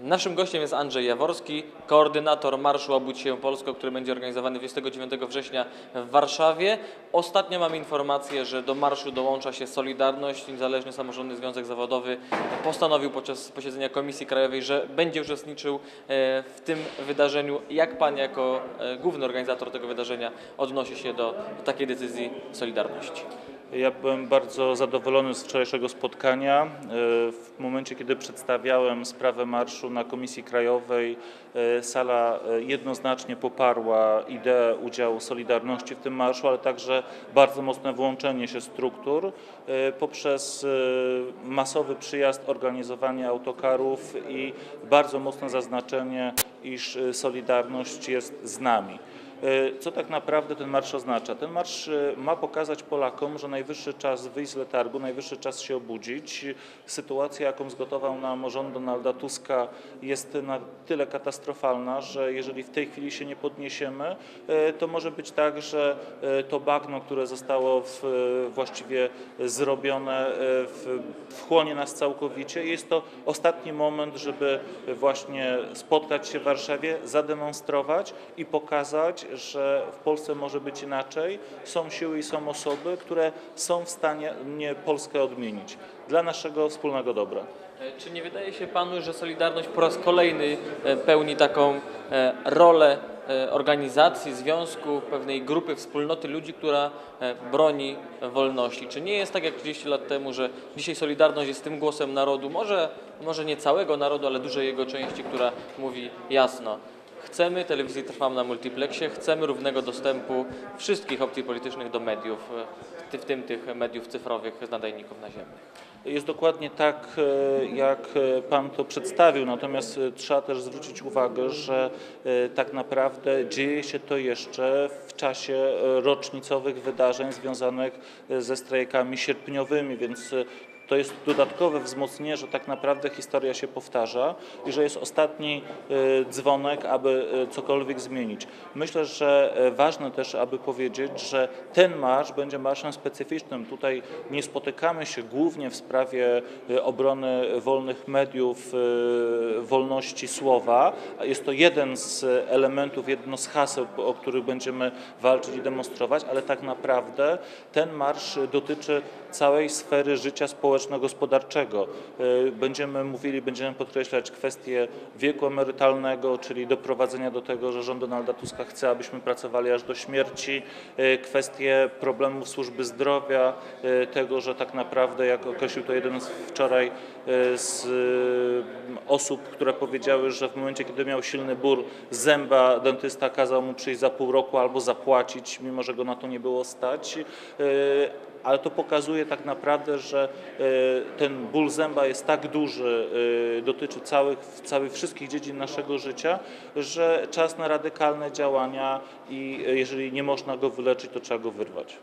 Naszym gościem jest Andrzej Jaworski, koordynator Marszu Obudź się Polsko, który będzie organizowany 29 września w Warszawie. Ostatnio mamy informację, że do marszu dołącza się Solidarność. Niezależny Samorządny Związek Zawodowy postanowił podczas posiedzenia Komisji Krajowej, że będzie uczestniczył e, w tym wydarzeniu. Jak Pan jako e, główny organizator tego wydarzenia odnosi się do takiej decyzji Solidarności? Ja byłem bardzo zadowolony z wczorajszego spotkania. E, W momencie, kiedy przedstawiałem sprawę marszu na Komisji Krajowej, e, sala e, jednoznacznie poparła ideę udziału Solidarności w tym marszu, ale także bardzo mocne włączenie się struktur e, poprzez masowy przyjazd, organizowanie autokarów i bardzo mocne zaznaczenie, iż Solidarność jest z nami. E, Co tak naprawdę ten marsz oznacza? Ten marsz e, ma pokazać Polakom, że najwyższy czas wyjść z letargu, najwyższy czas się obudzić. Sytuacja, jaką zgotował nam rząd Donalda Tuska, jest na tyle katastrofalna, że jeżeli w tej chwili się nie podniesiemy, e, to może być tak, że to bagno, które zostało w, właściwie zrobione, w, wchłonie nas całkowicie. Jest to ostatni moment, żeby właśnie spotkać się w Warszawie, zademonstrować i pokazać, że w Polsce może być inaczej. Są siły i są osoby, które są w stanie nie Polskę odmienić dla naszego wspólnego dobra. E, Czy nie wydaje się Panu, że Solidarność po raz kolejny e, pełni taką e, rolę organizacji, związku, pewnej grupy, wspólnoty ludzi, która broni wolności? Czy nie jest tak jak 30 lat temu, że dzisiaj Solidarność jest tym głosem narodu, może, może nie całego narodu, ale dużej jego części, która mówi jasno, Chcemy telewizji Trwam na multiplexie, chcemy równego dostępu wszystkich opcji politycznych do mediów, e, w tym tych mediów cyfrowych z nadajników naziemnych. Jest dokładnie tak, e, jak e, Pan to przedstawił, natomiast trzeba też zwrócić uwagę, że tak naprawdę dzieje się to jeszcze w czasie rocznicowych wydarzeń związanych ze strajkami sierpniowymi, więc to jest dodatkowe wzmocnienie, że tak naprawdę historia się powtarza i że jest ostatni e, dzwonek, aby e, cokolwiek zmienić. Myślę, że e, ważne też, aby powiedzieć, że ten marsz będzie marszem specyficznym. Tutaj nie spotykamy się głównie w sprawie obrony wolnych mediów, wolności słowa. Jest to jeden z elementów, jedno z haseł, o których będziemy walczyć i demonstrować, ale tak naprawdę ten marsz dotyczy całej sfery życia społeczno-gospodarczego. E, Będziemy mówili, będziemy podkreślać kwestię wieku emerytalnego, czyli doprowadzenia do tego, że rząd Donalda Tuska chce, abyśmy pracowali aż do śmierci, e, kwestie problemów służby zdrowia, e, tego, że tak naprawdę, jak określił to jeden z wczoraj z osób, które powiedziały, że w momencie, kiedy miał silny ból zęba, dentysta kazał mu przyjść za pół roku albo zapłacić, mimo że go na to nie było stać. Ale to pokazuje tak naprawdę, że e, ten ból zęba jest tak duży, e, dotyczy całych, całych wszystkich dziedzin naszego życia, że czas na radykalne działania i e, jeżeli nie można go wyleczyć, to trzeba go wyrwać.